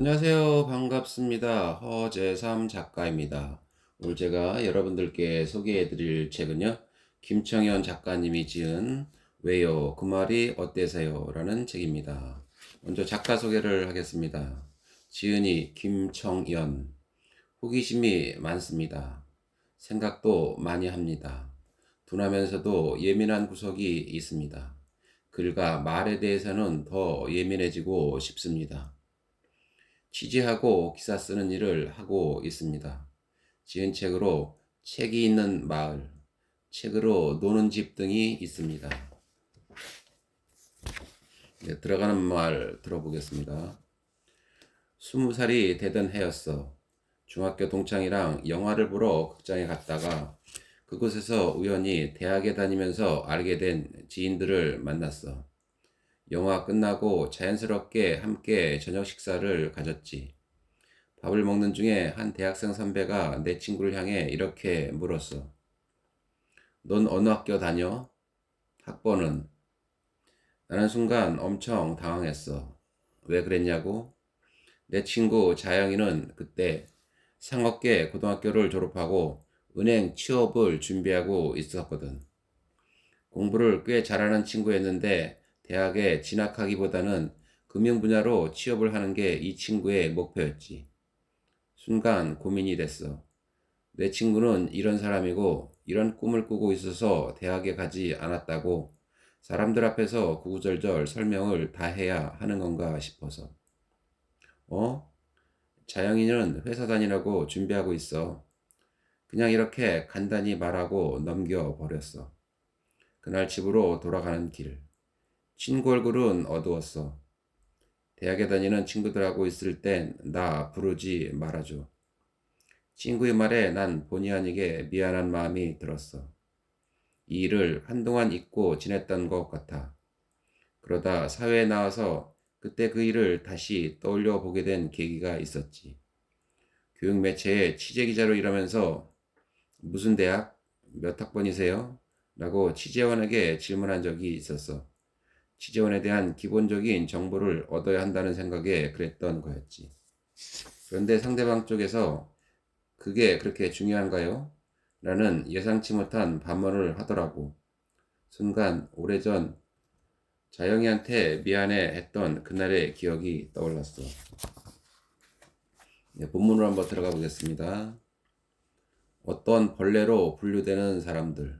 안녕하세요. 반갑습니다. 허재삼 작가입니다. 오늘 제가 여러분들께 소개해 드릴 책은요. 김청현 작가님이 지은 왜요? 그 말이 어때서요? 라는 책입니다. 먼저 작가 소개를 하겠습니다. 지은이 김청연. 호기심이 많습니다. 생각도 많이 합니다. 둔하면서도 예민한 구석이 있습니다. 글과 말에 대해서는 더 예민해지고 싶습니다. 취재하고 기사 쓰는 일을 하고 있습니다. 지은 책으로 책이 있는 마을, 책으로 노는 집 등이 있습니다. 네, 들어가는 말 들어보겠습니다. 스무 살이 되던 해였어. 중학교 동창이랑 영화를 보러 극장에 갔다가 그곳에서 우연히 대학에 다니면서 알게 된 지인들을 만났어. 영화 끝나고 자연스럽게 함께 저녁 식사를 가졌지. 밥을 먹는 중에 한 대학생 선배가 내 친구를 향해 이렇게 물었어. 넌 어느 학교 다녀? 학번은? 나는 순간 엄청 당황했어. 왜 그랬냐고? 내 친구 자영이는 그때 상업계 고등학교를 졸업하고 은행 취업을 준비하고 있었거든. 공부를 꽤 잘하는 친구였는데 대학에 진학하기보다는 금융 분야로 취업을 하는 게 이 친구의 목표였지. 순간 고민이 됐어. 내 친구는 이런 사람이고 이런 꿈을 꾸고 있어서 대학에 가지 않았다고 사람들 앞에서 구구절절 설명을 다 해야 하는 건가 싶어서. 어? 자영이는 회사 다니라고 준비하고 있어. 그냥 이렇게 간단히 말하고 넘겨버렸어. 그날 집으로 돌아가는 길. 친구 얼굴은 어두웠어. 대학에 다니는 친구들하고 있을 땐 나 부르지 말아줘. 친구의 말에 난 본의 아니게 미안한 마음이 들었어. 이 일을 한동안 잊고 지냈던 것 같아. 그러다 사회에 나와서 그때 그 일을 다시 떠올려 보게 된 계기가 있었지. 교육 매체에 취재 기자로 일하면서 무슨 대학? 몇 학번이세요? 라고 취재원에게 질문한 적이 있었어. 취재원에 대한 기본적인 정보를 얻어야 한다는 생각에 그랬던 거였지. 그런데 상대방 쪽에서 그게 그렇게 중요한가요? 라는 예상치 못한 반문을 하더라고. 순간 오래전 자영이한테 미안해 했던 그날의 기억이 떠올랐어. 네, 본문으로 한번 들어가 보겠습니다. 어떤 벌레로 분류되는 사람들.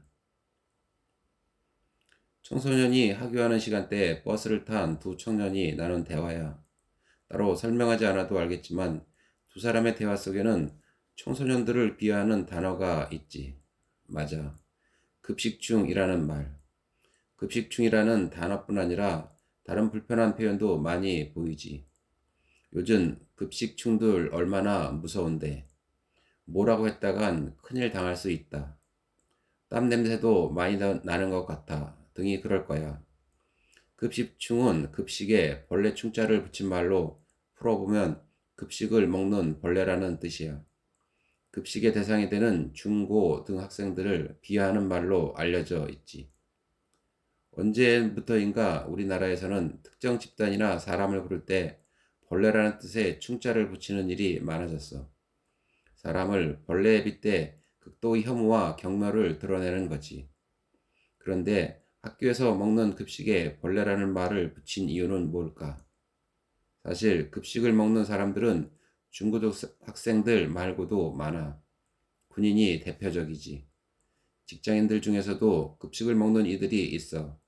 청소년이 하교하는 시간대에 버스를 탄 두 청년이 나눈 대화야. 따로 설명하지 않아도 알겠지만 두 사람의 대화 속에는 청소년들을 비하하는 단어가 있지. 맞아. 급식충이라는 말. 급식충이라는 단어뿐 아니라 다른 불편한 표현도 많이 보이지. 요즘 급식충들 얼마나 무서운데. 뭐라고 했다간 큰일 당할 수 있다. 땀 냄새도 많이 나는 것 같아. 등이 그럴 거야. 급식충은 급식에 벌레 충자를 붙인 말로 풀어보면 급식을 먹는 벌레라는 뜻이야. 급식의 대상이 되는 중고 등 학생들을 비하하는 말로 알려져 있지. 언제부터인가 우리나라에서는 특정 집단이나 사람을 부를 때 벌레라는 뜻의 충자를 붙이는 일이 많아졌어. 사람을 벌레에 빗대 극도의 혐오와 경멸을 드러내는 거지. 그런데 학교에서 먹는 급식에 벌레라는 말을 붙인 이유는 뭘까? 사실 급식을 먹는 사람들은 중고등 학생들 말고도 많아. 군인이 대표적이지. 직장인들 중에서도 급식을 먹는 이들이 있어.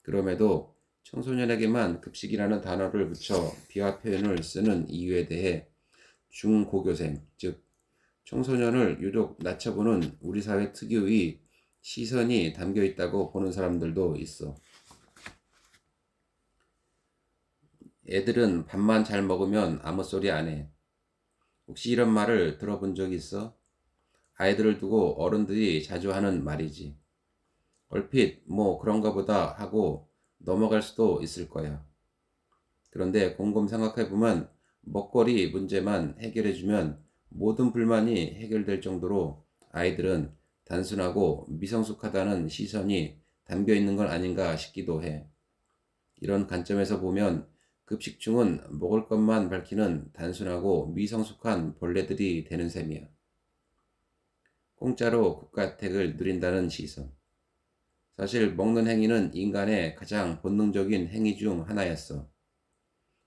그럼에도 청소년에게만 급식이라는 단어를 붙여 비하 표현을 쓰는 이유에 대해 중고교생, 즉 청소년을 유독 낮춰보는 우리 사회 특유의 시선이 담겨 있다고 보는 사람들도 있어. 애들은 밥만 잘 먹으면 아무 소리 안 해. 혹시 이런 말을 들어본 적 있어? 아이들을 두고 어른들이 자주 하는 말이지. 얼핏 뭐 그런가 보다 하고 넘어갈 수도 있을 거야. 그런데 곰곰 생각해보면 먹거리 문제만 해결해주면 모든 불만이 해결될 정도로 아이들은 단순하고 미성숙하다는 시선이 담겨 있는 건 아닌가 싶기도 해. 이런 관점에서 보면 급식충은 먹을 것만 밝히는 단순하고 미성숙한 벌레들이 되는 셈이야. 공짜로 국가혜택을 누린다는 시선. 사실 먹는 행위는 인간의 가장 본능적인 행위 중 하나였어.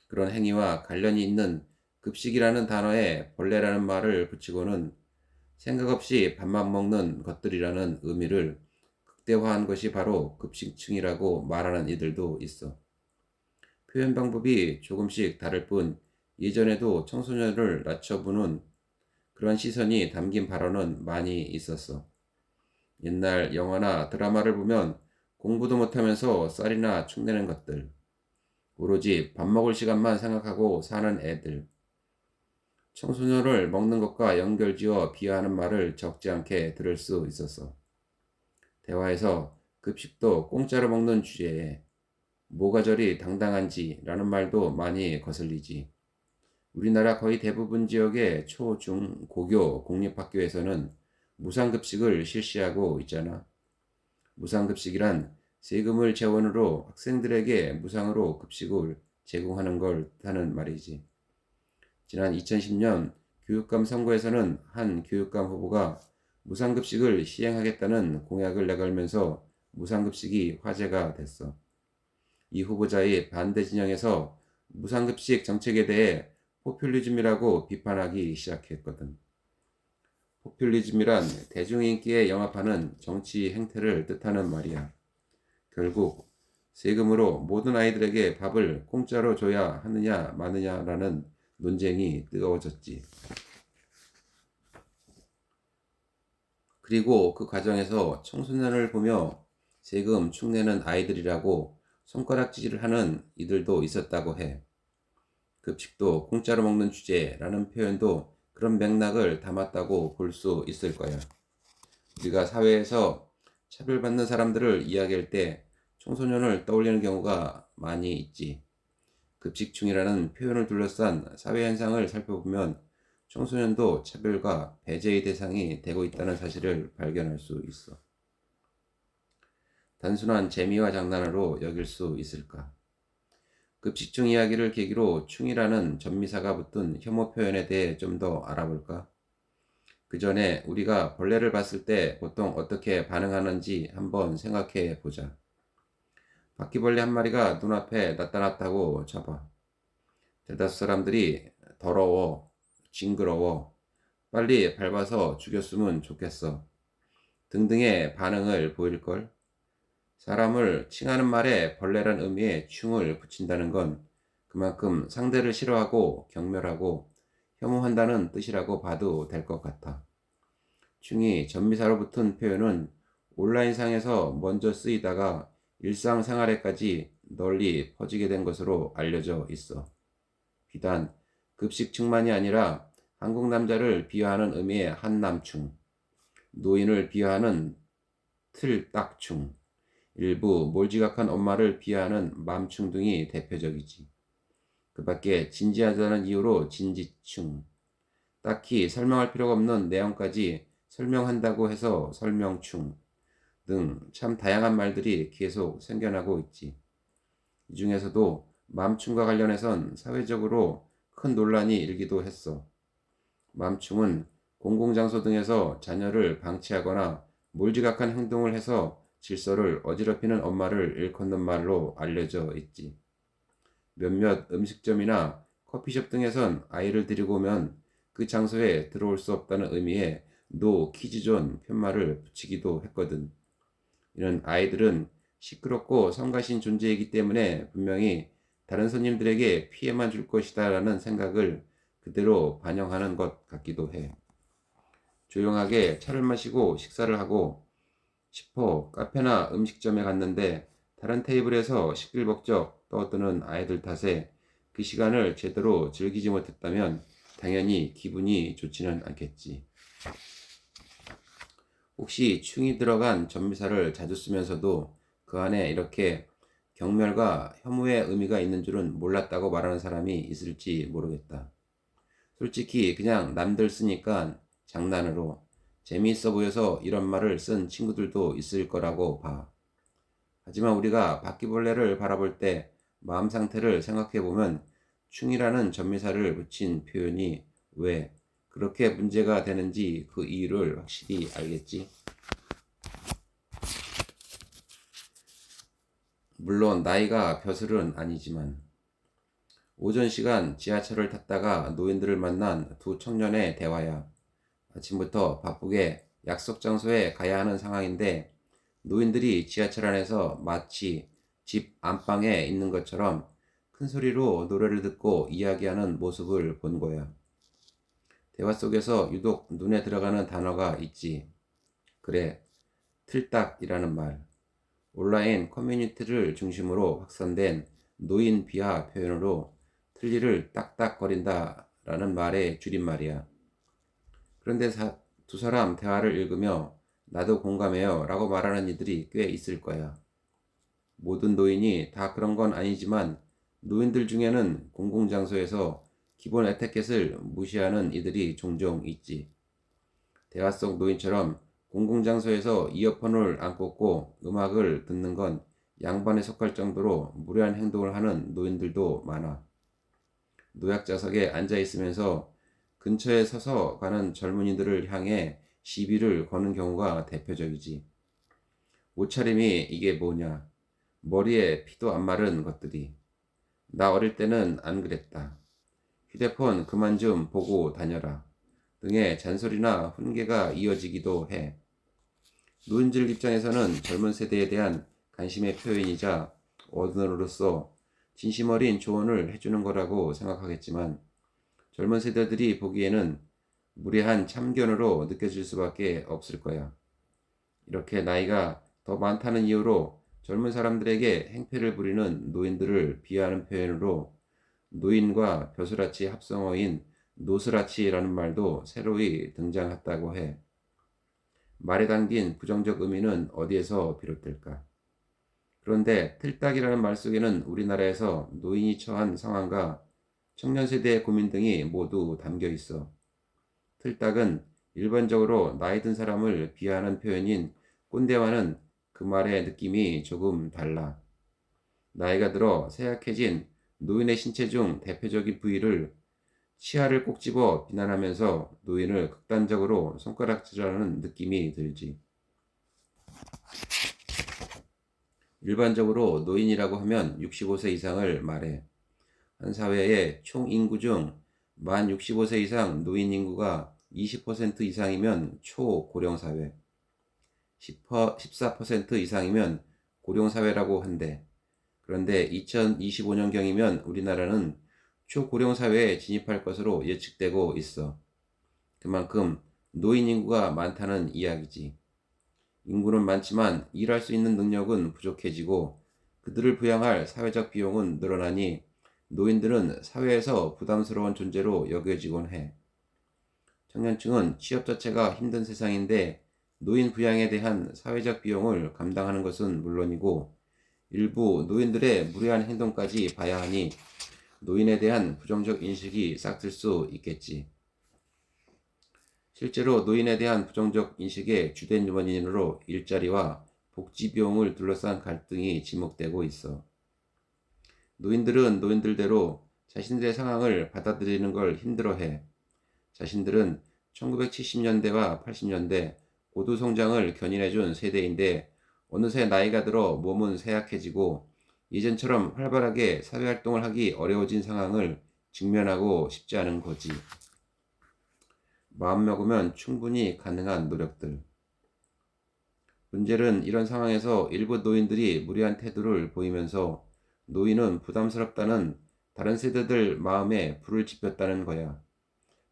그런 행위와 관련이 있는 급식이라는 단어에 벌레라는 말을 붙이고는 생각 없이 밥만 먹는 것들이라는 의미를 극대화한 것이 바로 급식층이라고 말하는 이들도 있어. 표현 방법이 조금씩 다를 뿐 예전에도 청소년을 낮춰보는 그런 시선이 담긴 발언은 많이 있었어. 옛날 영화나 드라마를 보면 공부도 못하면서 쌀이나 축내는 것들, 오로지 밥 먹을 시간만 생각하고 사는 애들, 청소년을 먹는 것과 연결지어 비하하는 말을 적지 않게 들을 수 있었어. 대화에서 급식도 공짜로 먹는 주제에 뭐가 저리 당당한지라는 말도 많이 거슬리지. 우리나라 거의 대부분 지역의 초, 중, 고교 공립학교에서는 무상급식을 실시하고 있잖아. 무상급식이란 세금을 재원으로 학생들에게 무상으로 급식을 제공하는 걸 뜻하는 말이지. 지난 2010년 교육감 선거에서는 한 교육감 후보가 무상급식을 시행하겠다는 공약을 내걸면서 무상급식이 화제가 됐어. 이 후보자의 반대 진영에서 무상급식 정책에 대해 포퓰리즘이라고 비판하기 시작했거든. 포퓰리즘이란 대중인기에 영합하는 정치 행태를 뜻하는 말이야. 결국 세금으로 모든 아이들에게 밥을 공짜로 줘야 하느냐 마느냐라는 논쟁이 뜨거워졌지. 그리고 그 과정에서 청소년을 보며 세금 축내는 아이들이라고 손가락질을 하는 이들도 있었다고 해. 급식도 공짜로 먹는 주제라는 표현도 그런 맥락을 담았다고 볼 수 있을 거야. 우리가 사회에서 차별받는 사람들을 이야기할 때 청소년을 떠올리는 경우가 많이 있지. 급식충이라는 표현을 둘러싼 사회 현상을 살펴보면 청소년도 차별과 배제의 대상이 되고 있다는 사실을 발견할 수 있어. 단순한 재미와 장난으로 여길 수 있을까? 급식충 이야기를 계기로 충이라는 전미사가 붙은 혐오 표현에 대해 좀 더 알아볼까? 그 전에 우리가 벌레를 봤을 때 보통 어떻게 반응하는지 한번 생각해 보자. 바퀴벌레 한 마리가 눈앞에 나타났다고 쳐봐. 대다수 사람들이 더러워, 징그러워, 빨리 밟아서 죽였으면 좋겠어. 등등의 반응을 보일걸? 사람을 칭하는 말에 벌레란 의미의 충을 붙인다는 건 그만큼 상대를 싫어하고 경멸하고 혐오한다는 뜻이라고 봐도 될 것 같아. 충이 전미사로 붙은 표현은 온라인상에서 먼저 쓰이다가 일상생활에까지 널리 퍼지게 된 것으로 알려져 있어. 비단 급식충만이 아니라 한국 남자를 비하하는 의미의 한남충, 노인을 비하하는 틀딱충, 일부 몰지각한 엄마를 비하하는 맘충 등이 대표적이지. 그 밖에 진지하다는 이유로 진지충, 딱히 설명할 필요가 없는 내용까지 설명한다고 해서 설명충 등 참 다양한 말들이 계속 생겨나고 있지. 이 중에서도 맘충과 관련해선 사회적으로 큰 논란이 일기도 했어. 맘충은 공공장소 등에서 자녀를 방치하거나 몰지각한 행동을 해서 질서를 어지럽히는 엄마를 일컫는 말로 알려져 있지. 몇몇 음식점이나 커피숍 등에선 아이를 데리고 오면 그 장소에 들어올 수 없다는 의미의 노 키즈존 편말을 붙이기도 했거든. 이런 아이들은 시끄럽고 성가신 존재이기 때문에 분명히 다른 손님들에게 피해만 줄 것이다 라는 생각을 그대로 반영하는 것 같기도 해. 조용하게 차를 마시고 식사를 하고 싶어 카페나 음식점에 갔는데 다른 테이블에서 시끌벅적 떠드는 아이들 탓에 그 시간을 제대로 즐기지 못했다면 당연히 기분이 좋지는 않겠지. 혹시 충이 들어간 전미사를 자주 쓰면서도 그 안에 이렇게 경멸과 혐오의 의미가 있는 줄은 몰랐다고 말하는 사람이 있을지 모르겠다. 솔직히 그냥 남들 쓰니까 장난으로 재미있어 보여서 이런 말을 쓴 친구들도 있을 거라고 봐. 하지만 우리가 바퀴벌레를 바라볼 때 마음 상태를 생각해 보면 충이라는 전미사를 붙인 표현이 왜 그렇게 문제가 되는지 그 이유를 확실히 알겠지. 물론 나이가 벼슬은 아니지만 오전 시간 지하철을 탔다가 노인들을 만난 두 청년의 대화야. 아침부터 바쁘게 약속 장소에 가야 하는 상황인데 노인들이 지하철 안에서 마치 집 안방에 있는 것처럼 큰 소리로 노래를 듣고 이야기하는 모습을 본 거야. 대화 속에서 유독 눈에 들어가는 단어가 있지. 그래, 틀딱이라는 말. 온라인 커뮤니티를 중심으로 확산된 노인 비하 표현으로 틀니를 딱딱거린다 라는 말의 줄임말이야. 그런데 사- 두 사람 대화를 읽으며 나도 공감해요 라고 말하는 이들이 꽤 있을 거야. 모든 노인이 다 그런 건 아니지만 노인들 중에는 공공장소에서 기본 에티켓을 무시하는 이들이 종종 있지. 대화 속 노인처럼 공공장소에서 이어폰을 안 꽂고 음악을 듣는 건 양반에 속할 정도로 무례한 행동을 하는 노인들도 많아. 노약자석에 앉아 있으면서 근처에 서서 가는 젊은이들을 향해 시비를 거는 경우가 대표적이지. 옷차림이 이게 뭐냐. 머리에 피도 안 마른 것들이. 나 어릴 때는 안 그랬다. 휴대폰 그만 좀 보고 다녀라. 등의 잔소리나 훈계가 이어지기도 해. 노인들 입장에서는 젊은 세대에 대한 관심의 표현이자 어른으로서 진심 어린 조언을 해주는 거라고 생각하겠지만 젊은 세대들이 보기에는 무례한 참견으로 느껴질 수밖에 없을 거야. 이렇게 나이가 더 많다는 이유로 젊은 사람들에게 행패를 부리는 노인들을 비하하는 표현으로 노인과 벼슬아치 합성어인 노스라치라는 말도 새로이 등장했다고 해. 말에 담긴 부정적 의미는 어디에서 비롯될까? 그런데 틀딱이라는 말 속에는 우리나라에서 노인이 처한 상황과 청년 세대의 고민 등이 모두 담겨 있어. 틀딱은 일반적으로 나이 든 사람을 비하하는 표현인 꼰대와는 그 말의 느낌이 조금 달라. 나이가 들어 쇠약해진 노인의 신체 중 대표적인 부위를 치아를 꼭 집어 비난하면서 노인을 극단적으로 손가락질하는 느낌이 들지. 일반적으로 노인이라고 하면 65세 이상을 말해. 한 사회의 총 인구 중 만 65세 이상 노인 인구가 20% 이상이면 초고령 사회, 10%, 14% 이상이면 고령 사회라고 한대. 그런데 2025년경이면 우리나라는 초고령 사회에 진입할 것으로 예측되고 있어. 그만큼 노인 인구가 많다는 이야기지. 인구는 많지만 일할 수 있는 능력은 부족해지고 그들을 부양할 사회적 비용은 늘어나니 노인들은 사회에서 부담스러운 존재로 여겨지곤 해. 청년층은 취업 자체가 힘든 세상인데 노인 부양에 대한 사회적 비용을 감당하는 것은 물론이고 일부 노인들의 무례한 행동까지 봐야 하니 노인에 대한 부정적 인식이 싹틀 수 있겠지. 실제로 노인에 대한 부정적 인식의 주된 원인으로 일자리와 복지 비용을 둘러싼 갈등이 지목되고 있어. 노인들은 노인들대로 자신들의 상황을 받아들이는 걸 힘들어해. 자신들은 1970년대와 80년대 고도 성장을 견인해준 세대인데 어느새 나이가 들어 몸은 쇠약해지고 예전처럼 활발하게 사회활동을 하기 어려워진 상황을 직면하고 싶지 않은 거지. 마음먹으면 충분히 가능한 노력들. 문제는 이런 상황에서 일부 노인들이 무리한 태도를 보이면서 노인은 부담스럽다는 다른 세대들 마음에 불을 지폈다는 거야.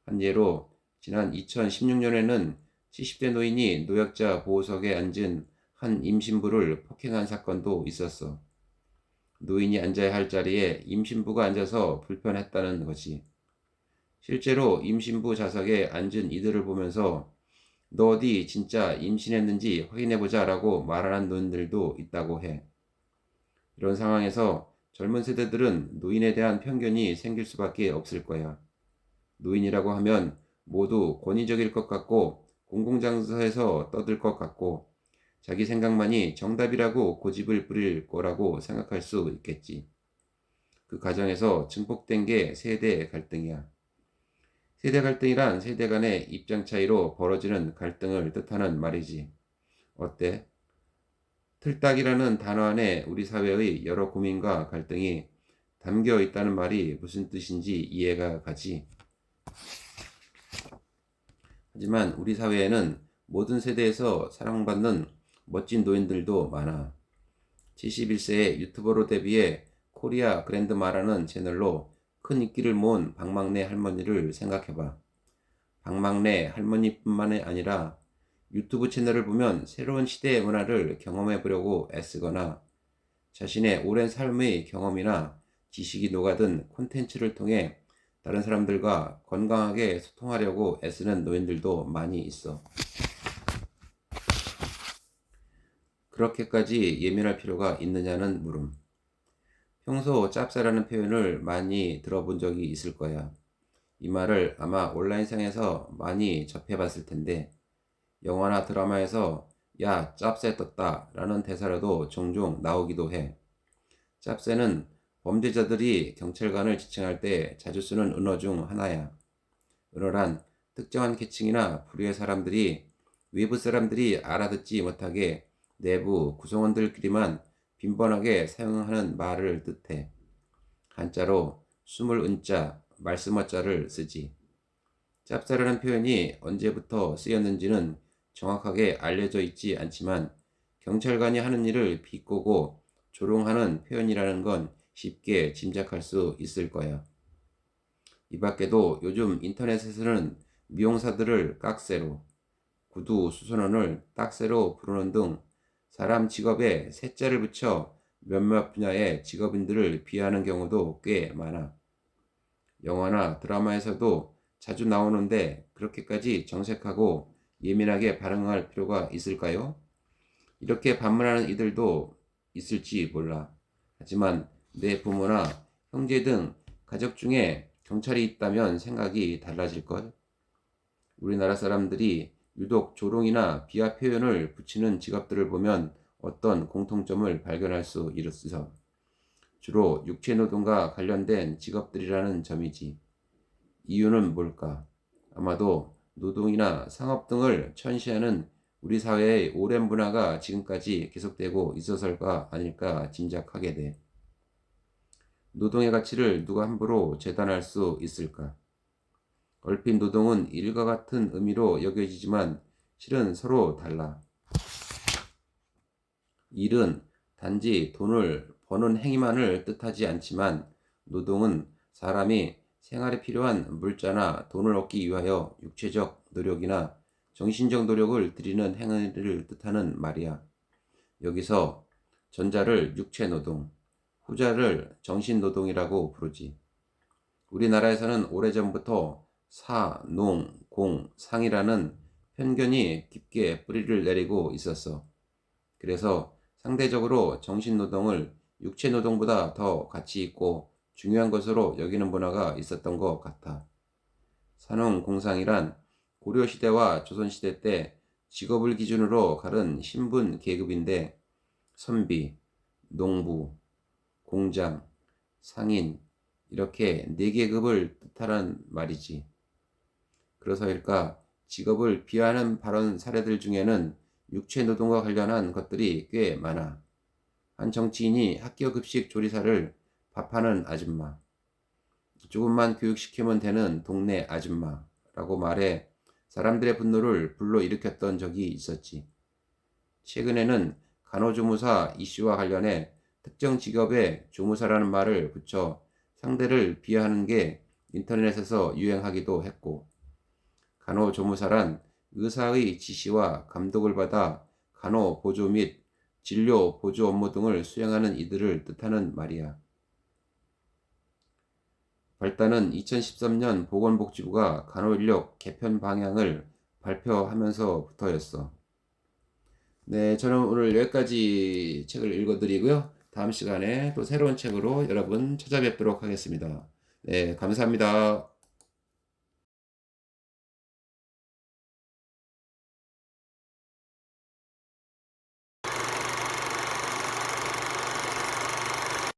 한 예로 지난 2016년에는 70대 노인이 노약자 보호석에 앉은 한 임신부를 폭행한 사건도 있었어. 노인이 앉아야 할 자리에 임신부가 앉아서 불편했다는 거지. 실제로 임신부 좌석에 앉은 이들을 보면서 너 어디 진짜 임신했는지 확인해보자 라고 말하는 노인들도 있다고 해. 이런 상황에서 젊은 세대들은 노인에 대한 편견이 생길 수밖에 없을 거야. 노인이라고 하면 모두 권위적일 것 같고 공공장소에서 떠들 것 같고 자기 생각만이 정답이라고 고집을 부릴 거라고 생각할 수 있겠지. 그 과정에서 증폭된 게 세대 갈등이야. 세대 갈등이란 세대 간의 입장 차이로 벌어지는 갈등을 뜻하는 말이지. 어때? 틀딱이라는 단어 안에 우리 사회의 여러 고민과 갈등이 담겨 있다는 말이 무슨 뜻인지 이해가 가지. 하지만 우리 사회에는 모든 세대에서 사랑받는 멋진 노인들도 많아. 71세의 유튜버로 데뷔해 코리아 그랜드마라는 채널로 큰 인기를 모은 박막내 할머니를 생각해봐. 박막내 할머니뿐만이 아니라 유튜브 채널을 보면 새로운 시대의 문화를 경험해 보려고 애쓰거나 자신의 오랜 삶의 경험이나 지식이 녹아든 콘텐츠를 통해 다른 사람들과 건강하게 소통하려고 애쓰는 노인들도 많이 있어. 그렇게까지 예민할 필요가 있느냐는 물음. 평소 짭짤하는 표현을 많이 들어본 적이 있을 거야. 이 말을 아마 온라인상에서 많이 접해봤을 텐데, 영화나 드라마에서 야, 짭새 떴다 라는 대사라도 종종 나오기도 해. 짭새는 범죄자들이 경찰관을 지칭할 때 자주 쓰는 은어 중 하나야. 은어란 특정한 계층이나 부류의 사람들이 외부 사람들이 알아듣지 못하게 내부 구성원들끼리만 빈번하게 사용하는 말을 뜻해. 한자로 숨을 은자, 말씀어자를 쓰지. 짭짤하는 표현이 언제부터 쓰였는지는 정확하게 알려져 있지 않지만 경찰관이 하는 일을 비꼬고 조롱하는 표현이라는 건 쉽게 짐작할 수 있을 거야. 이 밖에도 요즘 인터넷에서는 미용사들을 깍새로, 구두 수선원을 딱새로 부르는 등 사람 직업에 새자를 붙여 몇몇 분야의 직업인들을 비하하는 경우도 꽤 많아. 영화나 드라마에서도 자주 나오는데 그렇게까지 정색하고 예민하게 반응할 필요가 있을까요? 이렇게 반문하는 이들도 있을지 몰라. 하지만 내 부모나 형제 등 가족 중에 경찰이 있다면 생각이 달라질걸? 우리나라 사람들이 유독 조롱이나 비하 표현을 붙이는 직업들을 보면 어떤 공통점을 발견할 수 있어. 주로 육체노동과 관련된 직업들이라는 점이지. 이유는 뭘까? 아마도 노동이나 상업 등을 천시하는 우리 사회의 오랜 문화가 지금까지 계속되고 있어서가 아닐까 짐작하게 돼. 노동의 가치를 누가 함부로 재단할 수 있을까? 얼핏 노동은 일과 같은 의미로 여겨지지만 실은 서로 달라. 일은 단지 돈을 버는 행위만을 뜻하지 않지만 노동은 사람이 생활에 필요한 물자나 돈을 얻기 위하여 육체적 노력이나 정신적 노력을 들이는 행위를 뜻하는 말이야. 여기서 전자를 육체 노동, 후자를 정신 노동이라고 부르지. 우리나라에서는 오래전부터 사, 농, 공, 상이라는 편견이 깊게 뿌리를 내리고 있었어. 그래서 상대적으로 정신 노동을 육체 노동보다 더 가치 있고 중요한 것으로 여기는 문화가 있었던 것 같아. 산업공상이란 고려시대와 조선시대 때 직업을 기준으로 가른 신분 계급인데 선비, 농부, 공장, 상인 이렇게 네 계급을 뜻하는 말이지. 그래서일까 직업을 비하하는 발언 사례들 중에는 육체 노동과 관련한 것들이 꽤 많아. 한 정치인이 학교 급식 조리사를 밥하는 아줌마, 조금만 교육시키면 되는 동네 아줌마라고 말해 사람들의 분노를 불러일으켰던 적이 있었지. 최근에는 간호조무사 이슈와 관련해 특정 직업에 조무사라는 말을 붙여 상대를 비하하는 게 인터넷에서 유행하기도 했고, 간호조무사란 의사의 지시와 감독을 받아 간호 보조 및 진료 보조 업무 등을 수행하는 이들을 뜻하는 말이야. 발단은 2013년 보건복지부가 간호인력 개편 방향을 발표하면서부터였어. 네, 저는 오늘 여기까지 책을 읽어드리고요. 다음 시간에 또 새로운 책으로 여러분 찾아뵙도록 하겠습니다. 네, 감사합니다.